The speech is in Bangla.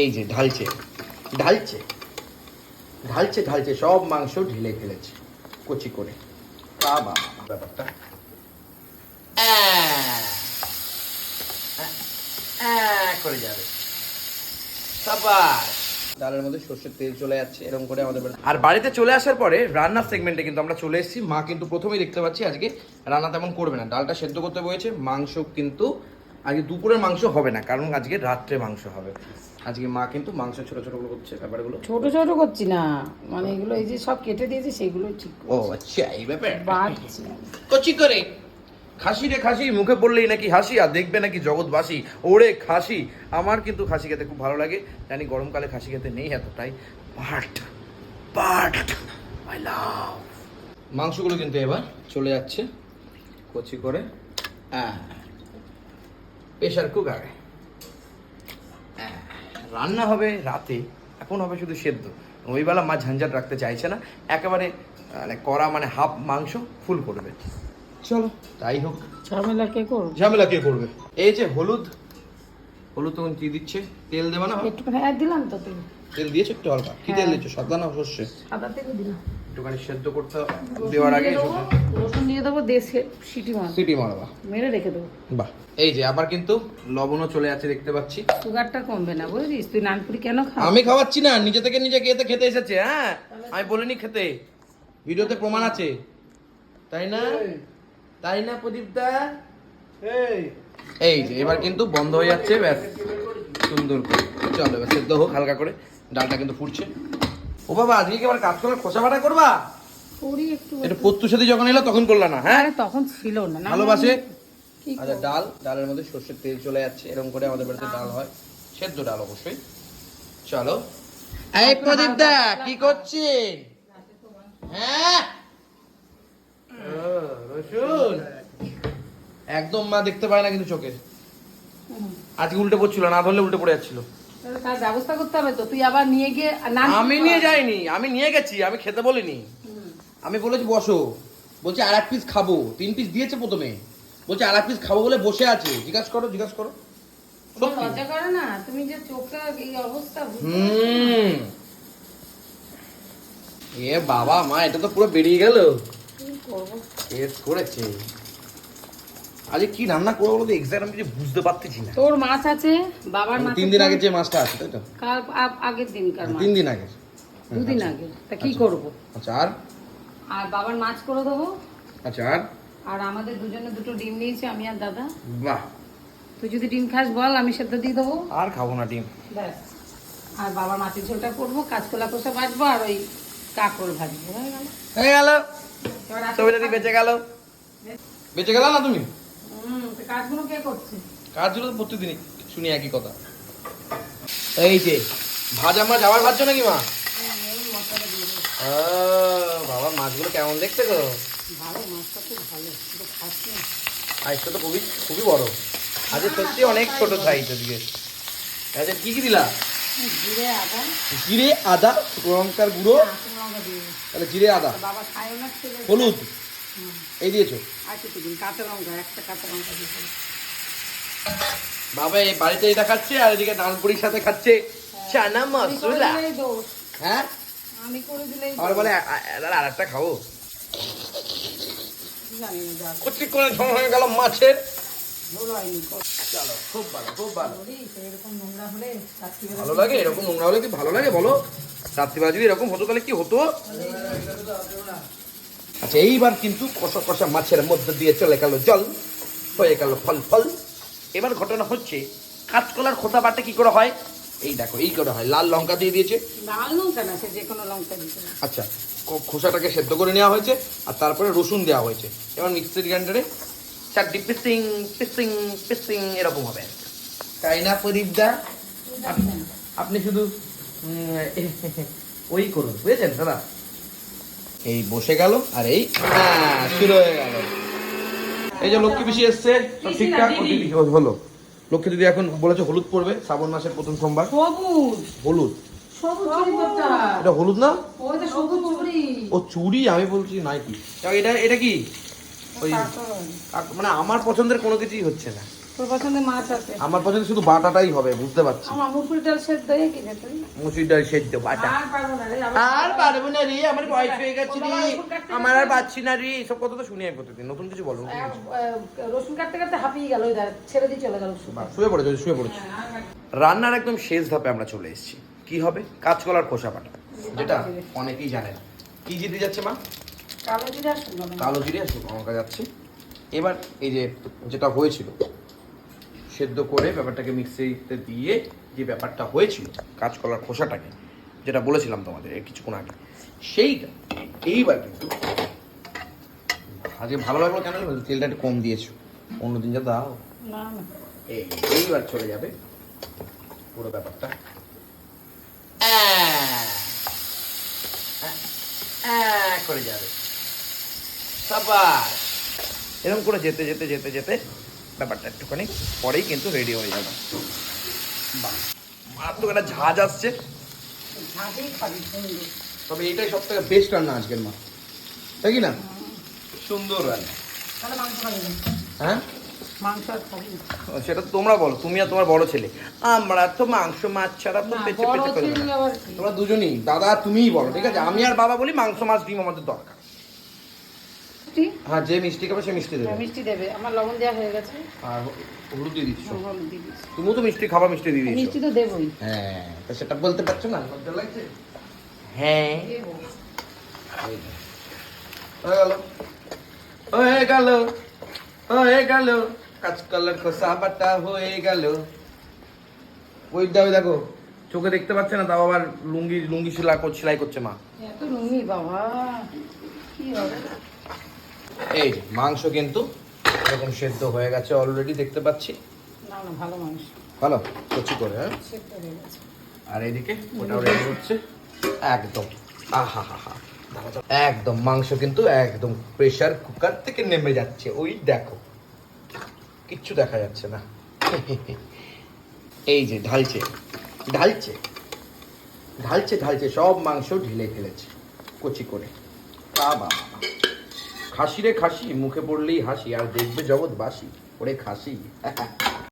এই যে ঢালছে ঢালছে ঢালছে ঢালছে, সব মাংস ঢেলে ফেলেছে, কচি করে। তা ব্যাপারটা। করে যাবে। ডালের মধ্যে সর্ষের তেল চলে যাচ্ছে, এরকম করে আমাদের আর বাড়িতে চলে আসার পরে রান্নার সেগমেন্টে কিন্তু আমরা চলে এসেছি। মা কিন্তু প্রথমেই দেখতে পাচ্ছি আজকে রান্না তেমন করবে না। ডালটা সেদ্ধ করতে বলেছে মাংস কিন্তু আজকে দুপুরের মাংস হবে না কারণ আজকে রাত্রে মাংস হবে। আজকে মা কিন্তু মাংস ছোট ছোট করে করছে ব্যাপারগুলো। ছোট ছোট করছি না মানে এগুলো এই যে সব কেটে দিয়েছে সেগুলো ঠিক ও আচ্ছা এই ব্যাপার। বাড়ছি। কচি করে। খাসি রে খাসি মুখে পড়লেই নাকি হাসি আর দেখবে নাকি জগৎবাসী। ওরে খাসি আমার কিন্তু খাসি খেতে খুব ভালো লাগে। জানি গরমকালে খাসি খেতে নেই এতটাই। বাট বাট আই লাভ মাংসগুলো কিন্তু এবার চলে যাচ্ছে কচি করে। প্রেশার কুকারে। রান্না হবে রাতে এখন হবে শুধু সেদ্ধ। ওইবেলা মা ঝঞ্ঝাট রাখতে চাইছে না একেবারে মানে কড়া মানে হাফ মাংস ফুল করবে। চলো। তাই হোক। ঝামেলা কে করব? ঝামেলা কে করবে? এই যে হলুদ হলুদ তখন কি দিচ্ছে? তেল দেবে না? একটুখানি হ্যাঁ দিলাম তো তুমি তেল দিয়েছে একটু হালকা। কি তেল হ্যাঁ। দিচ্ছ? সাদা না সর্ষে? সাদা থেকে দিলাম। একটুখানি সেদ্ধ করতে হবে দেওয়ার আগে রসুন দিয়ে দেবো দেশে সিটি মার সিটি মারবা মেরে রেখে দেবো। বাহ। এই যে আবার কিন্তু লবণও চলে যাচ্ছে দেখতে পাচ্ছি। সুগারটা কমবে না বুঝলিস তুই নানপুরি কেন খাও আমি খাওয়াচ্ছি না নিজে থেকে নিজে খেতে খেতে এসেছে হ্যাঁ? আমি বলিনি খেতে। ভিডিওতে প্রমাণ আছে। তাই না? তাই না প্রদীপ দা? এই যে এবার কিন্তু বন্ধ হয়ে যাচ্ছে ব্যাস। সুন্দর করে। চলো এবার সেদ্ধ হোক হালকা করে। ডালটা কিন্তু ফুটছে। ও বাবা আজকে কি আবার কাজ করার খোসা বাটা করবা? এটা পত্তুর সাথে যখন এলো তখন করলা না হ্যাঁ? তখন ছিল না ভালোবাসে? আচ্ছা ডাল ডালের মধ্যে সর্ষের তেল চলে যাচ্ছে এরকম করে আমাদের বাড়িতে ডাল হয়। সেদ্ধ ডাল অবশ্যই। চলো। এই প্রদীপ দা কি করছেন হ্যাঁ? রসুন। একদম মা দেখতে পায় না কিন্তু চোখে। আজকে উল্টে পড়ছিল না ধরলে উল্টে পড়ে যাচ্ছিল। তার ব্যবস্থা করতে হবে তো তুই আবার নিয়ে গিয়ে না আমি নিয়ে যাইনি আমি নিয়ে গেছি আমি খেতে বলিনি। আমি বলেছি বসো। বলছে আর এক পিস খাব। তিন পিস দিয়েছে প্রথমে। বলছে আর এক পিস খাব বলে বসে আছে। জিজ্ঞাসা করো জিজ্ঞাসা করো। সত্যি। লজ্জা করে না তুমি যে চোখটা এই অবস্থা হুম। এ বাবা মা এটা তো পুরো বেরিয়ে গেল। করেছে। আজকে কি রান্না করব বলতে এক্সাক্ট আমি কিছু বুঝতে পারতেছি না তোর মাছ আছে বাবার মাছ তিন দিন আগে যে মাছটা আছে তাই তো? কাল আগের দিনকার মাছ তিন দিন আগে। দুদিন আগে। তা কি করব? আচ্ছা আর? আর বাবার মাছ করে দেবো। আচ্ছা আর? আর আমাদের দুজনে দুটো ডিম নিয়েছি আমি আর দাদা। বাহ। তুই যদি ডিম খাস বল আমি সেদ্ধ দিয়ে দেবো। আর খাব না ডিম। ব্যাস। আর বাবার মাছের ঝোলটা করব কাঁচকলা কষা ভাজবো আর ওই কাঁকরোল ভাজবো। হয়ে গেল। হয়ে গেল। ছবিটা বেঁচে গেল? বেঁচে গেল না তুমি? কাজগুলো কে করছে? কাজগুলো তো প্রতিদিনই শুনি একই কথা। এই যে ভাজা মাছ আবার ভাজছো নাকি মা? বাবা মাছগুলো কেমন দেখতে গো? ভালো মাছটা খুব ভালো কিন্তু সাইজটা তো খুবই খুবই বড়। আজকে সত্যি অনেক ছোট সাইজ আজকে। আচ্ছা কি কি দিলা? জিরে আদা। জিরে আদা লঙ্কার গুঁড়ো। দিয়ে তাহলে জিরে আদা। হলুদ। এই দিয়েছ? আছে তো কাঁচা লঙ্কা একটা কাঁচা লঙ্কা দিয়ে বাবা এই বাড়িতে এটা খাচ্ছে আর এদিকে সাথে খাচ্ছে চানা মশলা। হ্যাঁ? আমি করে দিলেই আর বলে আর একটা খাব? কচি করে হয়ে গেল মাছের। ভালো লাগে এরকম নোংরা হলে কি ভালো লাগে বলো? রাত্রিবেলা যদি এরকম হতো তাহলে কি হতো? আচ্ছা এইবার কিন্তু কষা কষা মাছের মধ্যে দিয়ে চলে গেল জল হয়ে গেল ফল ফল। এবার ঘটনা হচ্ছে কাঁচকলার খোসা বাটে কি করে হয়? এই দেখো এই করে হয় লাল লঙ্কা দিয়ে দিয়েছে। লাল লঙ্কা না সে যে কোনো লঙ্কা দিতে আচ্ছা খোসাটাকে সেদ্ধ করে নেওয়া হয়েছে আর তারপরে রসুন দেওয়া হয়েছে। এবার মিক্সির গ্রাইন্ডারে চারটি পিসিং পিসিং পিসিং এরকম হবে। তাই না প্রদীপদা আপ- আপনি শুধু ওই করুন বুঝেছেন দাদা? এই বসে গেল আর এই হ্যাঁ, শুরু হয়ে গেল। এই যে লক্ষ্মী পিসি এসছে ঠিকঠাক? হলো লক্ষ্মী দিদি এখন বলেছে হলুদ পড়বে শ্রাবণ মাসের প্রথম সোমবার। হলুদ। এটা হলুদ না? ও চুড়ি। আমি বলছি নাইকি এটা এটা কি? ওই মানে আমার পছন্দের কোনো কিছুই হচ্ছে না। তোর পছন্দের মাছ আছে। আমার পছন্দ শুধু বাটাটাই হবে বুঝতে পারছি। আমার মুসুর ডাল সেদ্ধ হয়ে গেছে তুই মুসুর ডাল সেদ্ধ বাটা। আর পারব না রে আর আমার বয়স হয়ে গেছে রে। আমার আর পাচ্ছি না রে এসব কথা তো শুনি আমি প্রতিদিন নতুন কিছু বলো। রসুন কাটতে কাটতে হাঁপিয়ে গেল ছেড়ে দিয়ে চলে গেল শুয়ে পড়েছো শুয়ে পড়েছো। রান্নার একদম শেষ ধাপে আমরা চলে এসেছি। কি হবে? কাঁচকলার খোসা বাটা যেটা অনেকেই জানে না। কি জিতে যাচ্ছে মা? কালো জিরা শুকনো কালো জিরে আর শুকনো লঙ্কা যাচ্ছে। এবার এই যে যেটা হয়েছিল সেদ্ধ করে ব্যাপারটাকে মিক্সিতে দিয়ে যে ব্যাপারটা হয়েছিল কাঁচকলার খোসাটাকে যেটা বলেছিলাম তোমাদের কিছুক্ষণ আগে সেইটা এইবার কিন্তু আজকে ভালো লাগল কেন? তেলটা একটু কম দিয়েছ। অন্যদিন যা দাও। না না। এই এইবার চলে যাবে পুরো ব্যাপারটা। করে যাবে। সাবাস। এরকম করে যেতে যেতে যেতে যেতে ব্যাপারটা একটুখানি পরেই কিন্তু রেডি হয়ে যাবে। মারাত্মক একটা ঝাঁজ আসছে। তবে এটাই সব থেকে বেস্ট রান্না আজকের মা। তাই কি না? সুন্দর রান্না। হ্যাঁ? সেটা তোমরা বলো তুমি আর তোমার বড় ছেলে। আমরা তো মাংস মাছ ছাড়া তো পেঁচে না। তোমরা দুজনই দাদা তুমিই বলো ঠিক আছে? আমি আর বাবা বলি মাংস মাছ ডিম আমাদের দরকার। মিষ্টি? হ্যাঁ যে মিষ্টি খাবে সে মিষ্টি দেবে। হ্যাঁ, মিষ্টি দেবে। আমার লবণ দেওয়া হয়ে গেছে। আর হলুদ দিয়ে দিচ্ছ? হলুদ দিয়ে দিচ্ছি। তুমিও তো মিষ্টি খাবা মিষ্টি দিয়ে দিচ্ছ মিষ্টি তো দেবই। হ্যাঁ তা সেটা বলতে পারছ না? লজ্জা লাগছে? হ্যাঁ। হয়ে গেল। হয়ে গেল। হয়ে গেল। কাঁচকলার খোসা বাটা হয়ে গেল। ওই দাও দেখো। চোখে দেখতে পাচ্ছে না? তাও আবার লুঙ্গি লুঙ্গি সেলাই করছে সেলাই করছে মা। এত নুনি বাবা। কি হবে? এই যে, মাংস কিন্তু এরকম সেদ্ধ হয়ে গেছে অলরেডি দেখতে পাচ্ছি। না না ভালো মাংস। ভালো? কচি করে হ্যাঁ? আর এইদিকে ওটাও রেডি হচ্ছে। একদম। আহা হা হা একদম মাংস কিন্তু একদম প্রেশার কুকার থেকে নেমে যাচ্ছে। ওই দেখো কিচ্ছু দেখা যাচ্ছে না। এই যে ঢালছে ঢালছে ঢালছে ঢালছে সব মাংস ঢেলে ফেলেছে কচি করে। তা বাবা। খাসি রে খাসি মুখে পড়লেই হাসি আর দেখবে জগৎ বাসি ওরে খাসি।